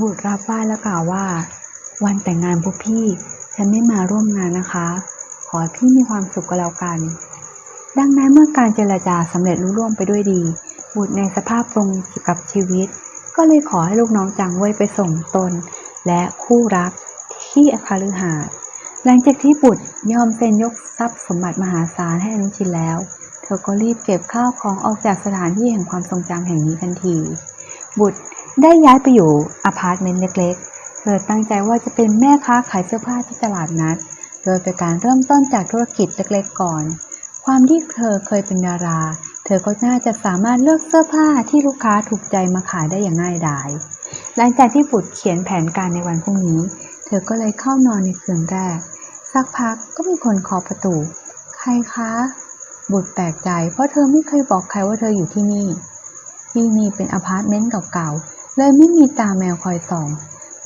บุตรรับไหว้แล้วกล่าวว่า วันแต่งงานพวกพี่ฉันไม่มาร่วมงานนะคะ ขอพี่มีความสุขก็แล้วกัน ดังนั้นเมื่อการเจรจาสำเร็จลุล่วงไปด้วยดี บุตรในสภาพตรงกับชีวิต ก็เลยขอให้ลูกน้องจังเว่ยไปส่งตน และคู่รักที่อาคาลือหาดหลังจากที่บุตรยอมเซ็นยกทรัพย์สมบัติมหาศาลให้อนุชินแล้ว เธอก็รีบเก็บข้าวของออกจากสถานที่แห่งความทรงจำแห่งนี้ทันที บุตร ได้ย้ายไปอยู่อพาร์ตเมนต์เล็กๆ เธอตั้งใจว่าจะเป็นแม่ค้าขายเสื้อผ้าที่ตลาดนัด โดยเป็นการเริ่มต้นจากธุรกิจเล็กๆก่อน ความที่เธอเคยเป็นดารา เธอก็น่าจะสามารถเลือกเสื้อผ้าที่ลูกค้าถูกใจมาขายได้อย่างง่ายดาย หลังจากที่บุตรเขียนแผนการในวันพรุ่งนี้ เธอก็เลยเข้านอนในคืนแรก สักพักก็มีคนเคาะประตู ใครคะ บุตรแปลกใจ เพราะเธอไม่เคยบอกใครว่าเธออยู่ที่นี่ที่นี่เป็นอพาร์ตเมนต์เก่าๆ เลยไม่มีตาแมวคอยส่อง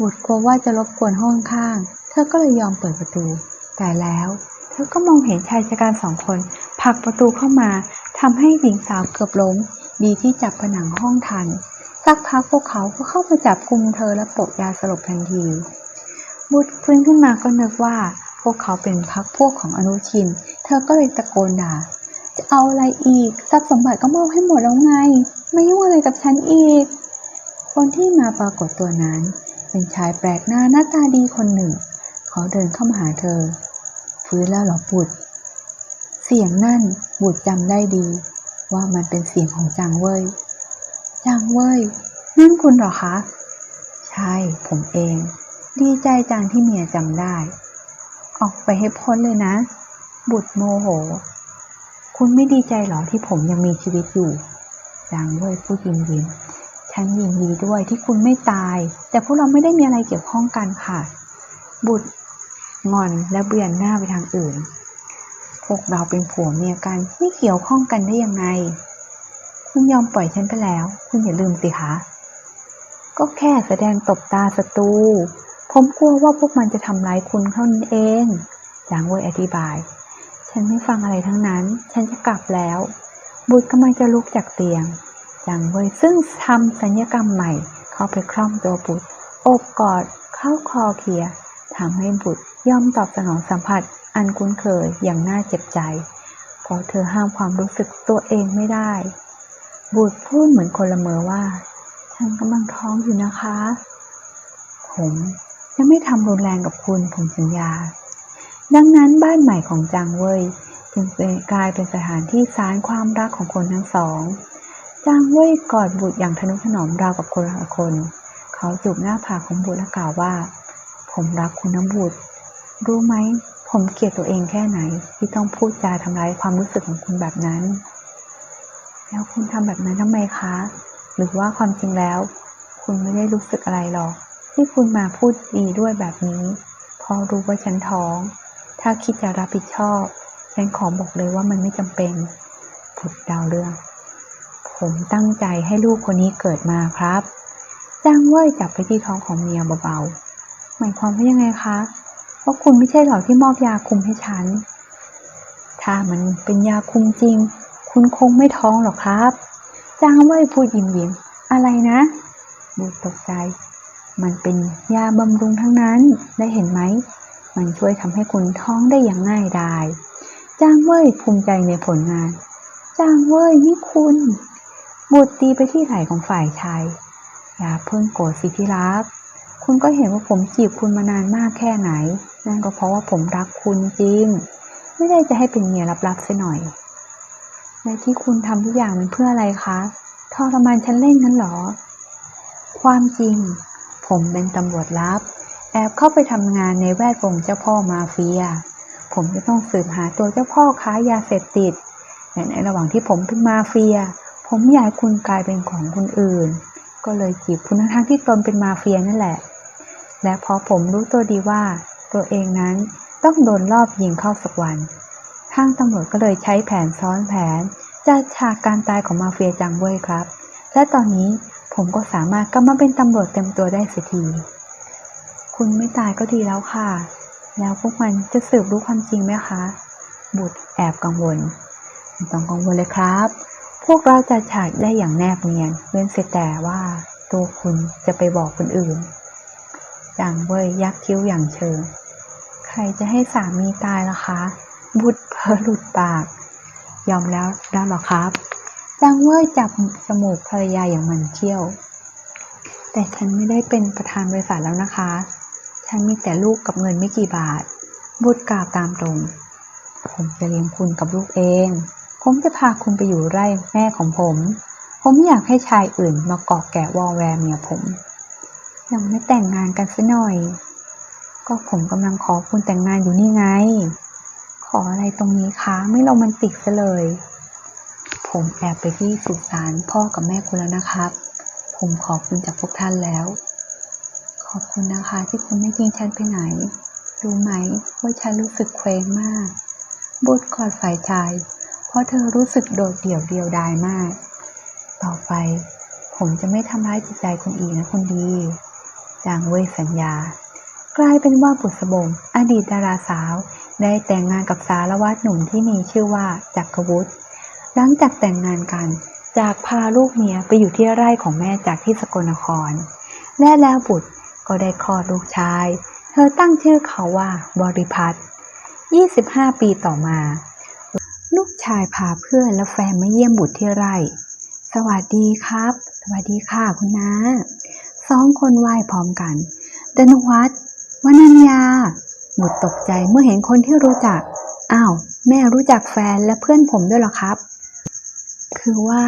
บุตรกลัวว่าจะรบกวนห้องข้าง เธอก็เลยยอมเปิดประตู แต่แล้ว เธอก็มองเห็นชายชะกันสองคนผลักประตูเข้ามาทำให้หญิงสาวเกือบล้ม ดีที่จับผนังห้องทัน สักพักพวกเขาก็เข้ามาจับกุมเธอและปะยาสลบทันที บุตรฟื้นขึ้นมาก็นึกว่า พวกเขาเป็นพักพวกของอนุชิน เธอก็เลยตะโกนด่า จะเอาอะไรอีก ทรัพย์สมบัติก็มอบให้หมดแล้วไง ไม่ยุ่งอะไรกับฉันอีก คนที่มาปรากฏตัวนั้น เป็นชายแปลกหน้าหน้าตาดีคนหนึ่ง เขาเดินเข้ามาหาเธอ ฟื้นแล้วเหรอบุตร เสียงนั่นบุตรจำได้ดี ว่ามันเป็นเสียงของจางเว่ยจางเว่ยนั่นคุณหรอคะ ใช่ผมเอง ดีใจจังที่เมียจำได้ ออกไปให้พ้นเลยนะ บุตรโมโห คุณไม่ดีใจหรอที่ผมยังมีชีวิตอยู่จางเว่ยพูดยิ้มยิ้ม ฉันยินดีด้วยที่คุณไม่ตาย แต่พวกเราไม่ได้มีอะไรเกี่ยวข้องกันค่ะ บุตรงอนและเบียนหน้าไปทางอื่น พวกเราเป็นผัวเมียกันไม่เกี่ยวข้องกันได้ยังไง คุณยอมปล่อยฉันไปแล้ว คุณอย่าลืมสิคะก็แค่แสดงตบตาศัตรูผมกลัวว่าพวกมันจะทำร้ายคุณเท่านั้นเองจางเวยอธิบาย ฉันไม่ฟังอะไรทั้งนั้น ฉันจะกลับแล้ว บุตรกำลังจะลุกจากเตียง จางเวยซึ่งทำสัญญกรรมใหม่ เข้าไปคล่อมตัวบุตรโอบกอดเข้าคอเคลียทำให้บุตรย่อมตอบสนองสัมผัสอันคุ้นเคยอย่างน่าเจ็บใจเพราะเธอห้ามความรู้สึกตัวเองไม่ได้ บุตรพูดเหมือนคนละเมอว่า ฉันกำลังท้องอยู่นะคะ ผมจะไม่ทำรุนแรงกับคุณผมสัญญา ดังนั้นบ้านใหม่ของจางเว่ยจึงกลายเป็นสถานที่สารความรักของคนทั้งสอง จางเว่ยกอดบุตรอย่างทนุถนอมราวกับคนละคน เขาจูบหน้าผากของบุตรและกล่าวว่า ผมรักคุณน้ำบุตร รู้ไหม ผมเกลียดตัวเองแค่ไหน ที่ต้องพูดจาทำร้ายความรู้สึกของคุณแบบนั้น แล้วคุณทำแบบนั้นทำไมคะ หรือว่าความจริงแล้ว คุณไม่ได้รู้สึกอะไรหรอก ที่คุณมาพูดดีด้วยแบบนี้เพราะรู้ว่าฉันท้อง ถ้าคิดจะรับผิดชอบ ฉันขอบอกเลยว่ามันไม่จำเป็นผุดดาวเรื่อง ผมตั้งใจให้ลูกคนนี้เกิดมาครับจ้างเว่ยจับไปที่ท้องของเมียเบาๆ หมายความว่ายังไงคะเพราะคุณไม่ใช่หรอที่มอบยาคุมให้ฉัน ถ้ามันเป็นยาคุมจริง คุณคงไม่ท้องหรอกครับจางเว่ยพูดยิ้มยิ้มอะไรนะบุตรตกใจ มันเป็นยาบำรุงทั้งนั้นได้เห็นไหม มันช่วยทำให้คุณท้องได้อย่างง่ายดายจางเว่ยภูมิใจในผลงานจางเว่ยนี่คุณ บุตรตีไปที่ไหล่ของฝ่ายชาย อย่าเพิ่งโกรธสิที่รัก คุณก็เห็นว่าผมจีบคุณมานานมากแค่ไหน นั่นก็เพราะว่าผมรักคุณจริง ไม่ได้จะให้เป็นเมียลับๆซะหน่อยและที่คุณทำทุกอย่างมันเพื่ออะไรคะทรมานฉันเล่นนั้นหรอ ความจริง ผมเป็นตำรวจลับ แอบเข้าไปทำงานในแวดวงเจ้าพ่อมาเฟีย ผมจะต้องสืบหาตัวเจ้าพ่อค้ายาเสพติดและในระหว่างที่ผมเป็นมาเฟีย ผมอยากให้คุณกลายเป็นของคนอื่น ก็เลยจีบคุณทั้งๆที่ตนเป็นมาเฟียนั่นแหละ และพอผมรู้ตัวดีว่า ตัวเองนั้นต้องโดนรอบยิงเข้าสักวัน ทางตำรวจก็เลยใช้แผนซ้อนแผนจัดฉากการตายของมาเฟียจังเว้ยครับ และตอนนี้ผมก็สามารถกลับมาเป็นตำรวจเต็มตัวได้สักที คุณไม่ตายก็ดีแล้วค่ะ แล้วพวกมันจะสืบรู้ความจริงไหมคะ บุตรแอบกังวล ไม่ต้องกังวลเลยครับ พวกเราจะฉากได้อย่างแนบเนียน เว้นเสียแต่ว่าตัวคุณจะไปบอกคนอื่น จางเว่ยยักคิ้วอย่างเชิง ใครจะให้สามีตายล่ะคะ บุตรเพอหลุดปาก ยอมแล้วได้หรอครับ จางเว่ยจับจมูกภรรยาอย่างมันเที่ยว แต่ฉันไม่ได้เป็นประธานบริษัทแล้วนะคะ ฉันมีแต่ลูกกับเงินไม่กี่บาท บุตรกล่าวตามตรง ผมจะเลี้ยงคุณกับลูกเอง ผมจะพาคุณไปอยู่ไร่แม่ของผม ผมไม่อยากให้ชายอื่นมาเกาะแกะวอแวร์เมียผม ยังไม่แต่งงานกันซะหน่อย ก็ผมกำลังขอคุณแต่งงานอยู่นี่ไง ขออะไรตรงนี้คะไม่โรแมนติกซะเลย ผมแอบไปที่สุสานพ่อกับแม่คุณแล้วนะครับ ผมขอบคุณจากพวกท่านแล้ว ขอบคุณนะคะที่คุณไม่ทิ้งฉันไปไหน รู้ไหมว่าฉันรู้สึกเคว้งมากบุตรกอดฝ่ายชาย เพราะเธอรู้สึกโดดเดี่ยวเดียวดายมาก ต่อไป ผมจะไม่ทำร้ายจิตใจคุณอีกนะคนดีจางเว่ยสัญญา กลายเป็นว่าบุษบง อดีตดาราสาว ได้แต่งงานกับสารวัตรหนุ่มที่มีชื่อว่าจักรวุฒิหลังจากแต่งงานกันจากพาลูกเมียไปอยู่ที่ไร่ของแม่จากที่สกลนคร และแล้วบุตรก็ได้คลอดลูกชาย เธอตั้งชื่อเขาว่าบริพัตร25 ปีต่อมา ชายพาเพื่อนและแฟนมาเยี่ยมบุตรที่ไร่ สวัสดีครับ สวัสดีค่ะคุณน้าสองคนไหว้พร้อมกัน ดนวัฒน์วนัญญา บุตรตกใจเมื่อเห็นคนที่รู้จัก อ้าว แม่รู้จักแฟนและเพื่อนผมด้วยหรอครับ คือว่า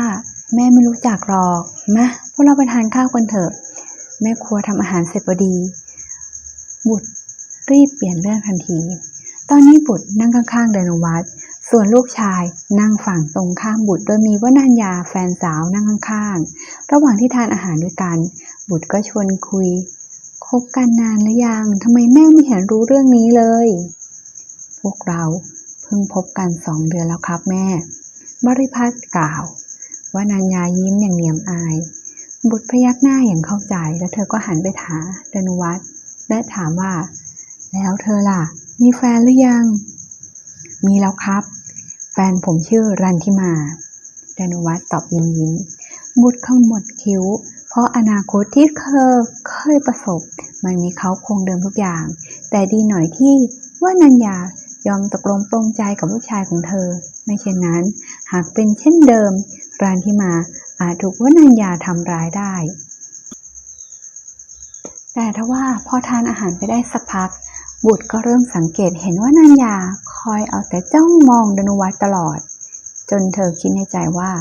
แม่ไม่รู้จักหรอกมาพวกเราไปทานข้าวกันเถอะ แม่ครัวทำอาหารเสร็จพอดี บุตรรีบเปลี่ยนเรื่องทันที ตอนนี้บุตรนั่งข้างๆเดนวัฒน์ ส่วนลูกชายนั่งฝั่งตรงข้ามบุตร โดยมีวนัญญาแฟนสาวนั่งข้างๆ ระหว่างที่ทานอาหารด้วยกัน บุตรก็ชวนคุย คบกันนานหรือยังทำไมแม่ไม่เห็นรู้เรื่องนี้เลย พวกเราเพิ่งพบกันสองเดือนแล้วครับแม่ บริพัตรกล่าววนัญญายิ้มอย่างเหนียมอาย บุตรพยักหน้าอย่างเข้าใจ แล้วเธอก็หันไปถามดนุวัฒน์และถามว่า แล้วเธอล่ะ มีแฟนหรือยัง มีแล้วครับ แฟนผมชื่อรันทิมา ดนุวัฒน์ตอบยิ้มยิ้ม บุตรข้าหมดคิ้ว เพราะอนาคตที่เคยเคยประสบ มันมีเขาคงเดิมทุกอย่าง แต่ดีหน่อยที่ว่านัญญายอมตกลงปรงใจกับลูกชายของเธอ ไม่เช่นนั้น หากเป็นเช่นเดิมรันทิมาอาจถูกว่านัญญาทำร้ายได้ แต่ถ้าว่าพอทานอาหารไปได้สักพัก บุตรก็เริ่มสังเกตเห็นว่านัญญา คอยเอาแต่จ้องมองดนุวัฒน์ตลอด จนเธอคิดในใจว่า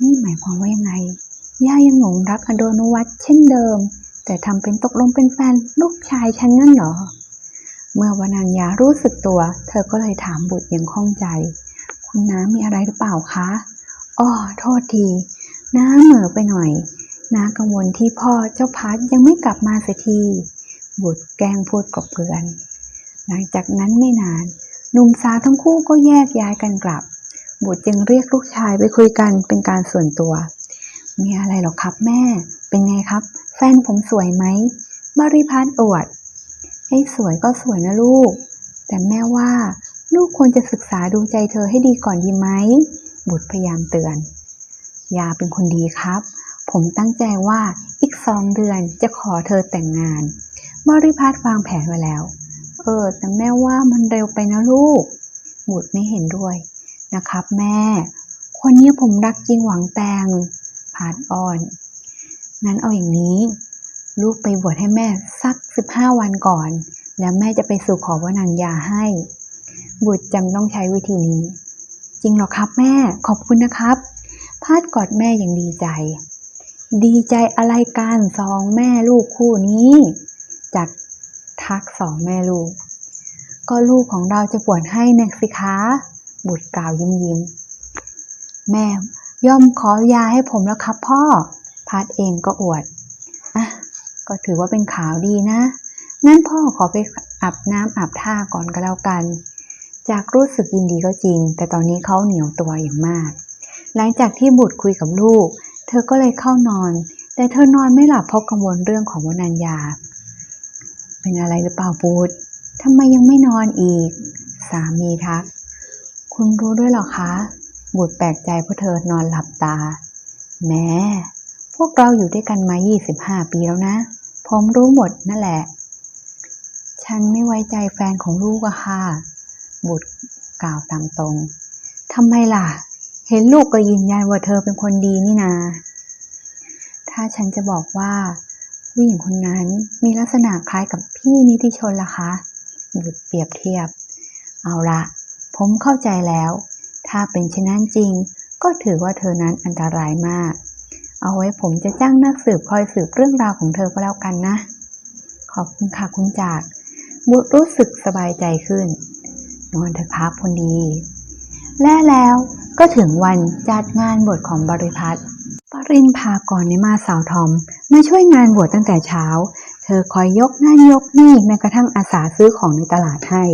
นี่หมายความว่ายังไง ย่ายังหลงรักอดนุวัฒน์เช่นเดิม แต่ทำเป็นตกลงเป็นแฟนลูกชายฉันนั่นเหรอ เมื่อวนัญญารู้สึกตัว เธอก็เลยถามบุตรอย่างข้องใจ คุณน้ามีอะไรหรือเปล่าคะอ้อโทษทีน้าเหม่อไปหน่อยน้ากังวลที่พ่อเจ้าพัดยังไม่กลับมาเสียที บุตรแกล้งพูดกบเกลือน หลังจากนั้นไม่นาน หนุ่มสาวทั้งคู่ก็แยกย้ายกันกลับ บุตรจึงเรียกลูกชายไปคุยกันเป็นการส่วนตัว มีอะไรหรอครับแม่ เป็นไงครับ แฟนผมสวยไหมบริพัตรอวดไอ้สวยก็สวยนะลูก แต่แม่ว่าลูกควรจะศึกษาดูใจเธอให้ดีก่อนดีไหม บุตรพยายามเตือน ยาเป็นคนดีครับ ผมตั้งใจว่าอีกสองเดือนจะขอเธอแต่งงาน บริพัตรวางแผนไว้แล้ว เออ แต่แม่ว่ามันเร็วไปนะลูก บุตรไม่เห็นด้วย นะครับแม่ คนนี้ผมรักจริงหวังแต่งพาดอ่อนงั้นเอาอย่างนี้ ลูกไปบวชให้แม่สักสิบห้าวันก่อน แล้วแม่จะไปสู่ขอวนัญญาให้ บุตรจำต้องใช้วิธีนี้ จริงหรอครับแม่ ขอบคุณนะครับ พาดกอดแม่อย่างดีใจ ดีใจอะไรกันสองแม่ลูกคู่นี้ จาก ทักสองแม่ลูก ก็ลูกของเราจะบวชให้นะสิคะ บุตรกล่าวยิ้มยิ้ม แม่ย่อมขอยาให้ผมแล้วครับพ่อ พัดเองก็อวด อะ ก็ถือว่าเป็นข่าวดีนะ งั้นพ่อขอไปอาบน้ำอาบท่าก่อนก็แล้วกัน จากรู้สึกยินดีก็จริง แต่ตอนนี้เขาเหนียวตัวอย่างมาก หลังจากที่บุตรคุยกับลูก เธอก็เลยเข้านอน แต่เธอนอนไม่หลับเพราะกังวลเรื่องของวนัญญา เป็นอะไรหรือเปล่าบุตรทำไมยังไม่นอนอีก สามีทัก คุณรู้ด้วยหรอคะ บุตรแปลกใจเพราะเธอนอนหลับตา แม่พวกเราอยู่ด้วยกันมา 25 ปีแล้วนะ ผมรู้หมดนั่นแหละ ฉันไม่ไว้ใจแฟนของลูกอะค่ะ บุตรกล่าวตามตรง ทำไมล่ะ เห็นลูกก็ยืนยันว่าเธอเป็นคนดีนี่นา ถ้าฉันจะบอกว่า ผู้หญิงคนนั้นมีลักษณะคล้ายกับพี่นิติชนล่ะคะบุตรเปรียบเทียบ เอาละ ผมเข้าใจแล้ว ถ้าเป็นเช่นนั้นจริง ก็ถือว่าเธอนั้นอันตรายมาก เอาไว้ผมจะจ้างนักสืบคอยสืบเรื่องราวของเธอก็แล้วกันนะ ขอบคุณค่ะคุณจาก บุตรรู้สึกสบายใจขึ้น นอนเถอะครับคนดี และแล้วก็ถึงวันจัดงานบวชของบริพัตร ปรินพากรในมาสาวทอม มาช่วยงานบวชตั้งแต่เช้า เธอคอยยกนั่นยกนี่แม้กระทั่งอาสาซื้อของในตลาดให้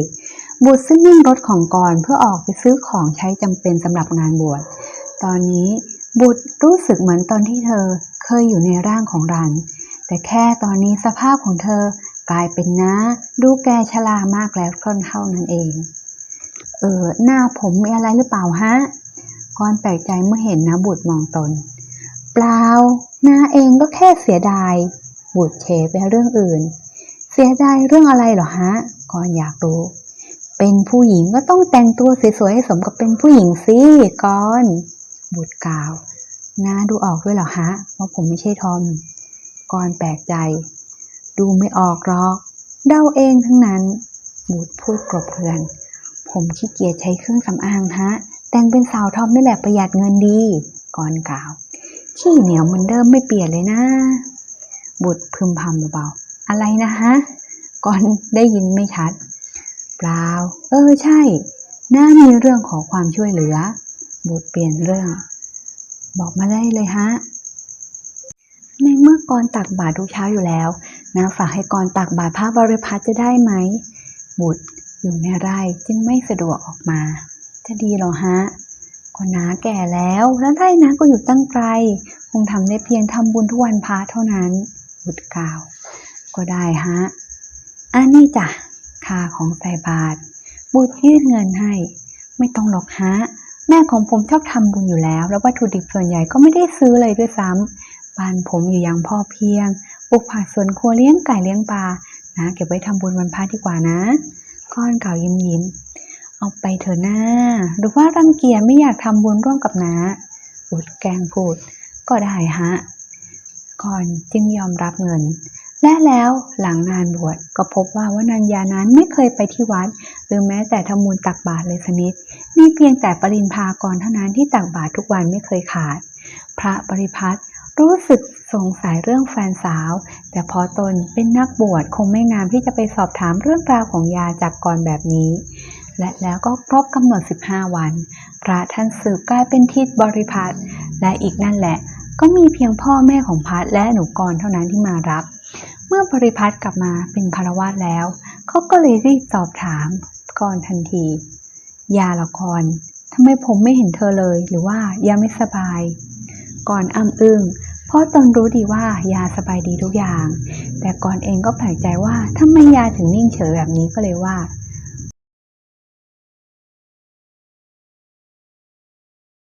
บุตรซึ่งนั่งรถของกรเพื่อออกไปซื้อของใช้จำเป็นสำหรับงานบวช ตอนนี้บุตรรู้สึกเหมือนตอนที่เธอเคยอยู่ในร่างของรัน แต่แค่ตอนนี้สภาพของเธอกลายเป็นน้าดูแกชรามากแล้วก็เท่านั้นเอง เออหน้าผมมีอะไรหรือเปล่าฮะกรแปลกใจเมื่อเห็นนะบุตรมองตน เปล่านาเองก็แค่เสียดาย บุตรเฉไปเรื่องอื่น เสียดายเรื่องอะไรเหรอฮะกรอยากรู้ เป็นผู้หญิงก็ต้องแต่งตัวสวยๆให้สมกับเป็นผู้หญิงสิกรบุตรกล่าวนาดูออกด้วยเหรอฮะว่าผมไม่ใช่ทอมกรแปลกใจ ดูไม่ออกหรอก เดาเองทั้งนั้น บุตรพูดกลบเกลื่อน ผมขี้เกียจใช้เครื่องสำอางฮะ แต่งเป็นสาวทอมนี่แหละประหยัดเงินดี ก่อนกล่าว ขี้เหนียวเหมือนเดิมไม่เปลี่ยนเลยนะ บุตรพึมพำเบาๆอะไรนะฮะก่อนได้ยินไม่ชัด เปล่า เออใช่ น่ามีเรื่องขอความช่วยเหลือ บุตรเปลี่ยนเรื่อง บอกมาได้เลยฮะ ในเมื่อกรตักบาตรทุกเช้าอยู่แล้วนาฝากให้กรตักบาตรพระบริพัตรจะได้ไหม บุตรอยู่ในไร่จึงไม่สะดวกออกมา จะดีหรอฮะ ก็น้าแก่แล้วแล้วไร่นาก็อยู่ตั้งไกล คงทำได้เพียงทำบุญทุกวันพระเท่านั้นบุตรกล่าว ก็ได้ฮะอันนี้จ้ะค่าของใส่บาตรบุตรยื่นเงินให้ ไม่ต้องหรอกฮะแม่ของผมชอบทำบุญอยู่แล้ว แล้ววัตถุดิบส่วนใหญ่ก็ไม่ได้ซื้อเลยด้วยซ้ำบ้านผมอยู่อย่างพ่อเพียงปลูกผักสวนครัวเลี้ยงไก่เลี้ยงปลานะ เก็บไว้ทำบุญวันพระดีกว่านะก้อนเก่ายิ้มยิ้ม เอาไปเถอะหน้า หรือว่ารังเกียจไม่อยากทำบุญร่วมกับน้าอุดแกงพูด ก็ได้ฮะ ก่อนจึงยอมรับเงิน และแล้วหลังงานบวชก็พบว่าวนัญญานั้นไม่เคยไปที่วัด หรือแม้แต่ทำบุญตักบาตรเลยสนิทมีเพียงแต่ปรินพากรเท่านั้นที่ตักบาตรทุกวันไม่เคยขาด พระปริพัฒน์รู้สึกสงสัยเรื่องแฟนสาว แต่พอตนเป็นนักบวชคงไม่งามที่จะไปสอบถามเรื่องราวของยาจากกรแบบนี้ และแล้วก็ครบกำหนด 15 วัน พระท่านสืบกลายเป็นทิศบริพัตรและอีกนั่นแหละ ก็มีเพียงพ่อแม่ของพัดและหนูกรเท่านั้นที่มารับ เมื่อบริพัตรกลับมาเป็นคารวาสแล้วเขาก็เลยรีบสอบถามกรทันที ยาละกรทำไมผมไม่เห็นเธอเลย หรือว่ายาไม่สบาย ก่อนอ้ำอึ้งเพราะตนรู้ดีว่ายาสบายดีทุกอย่าง แต่ก่อนเองก็แปลกใจว่าทำไมยาถึงนิ่งเฉยแบบนี้ก็เลยว่า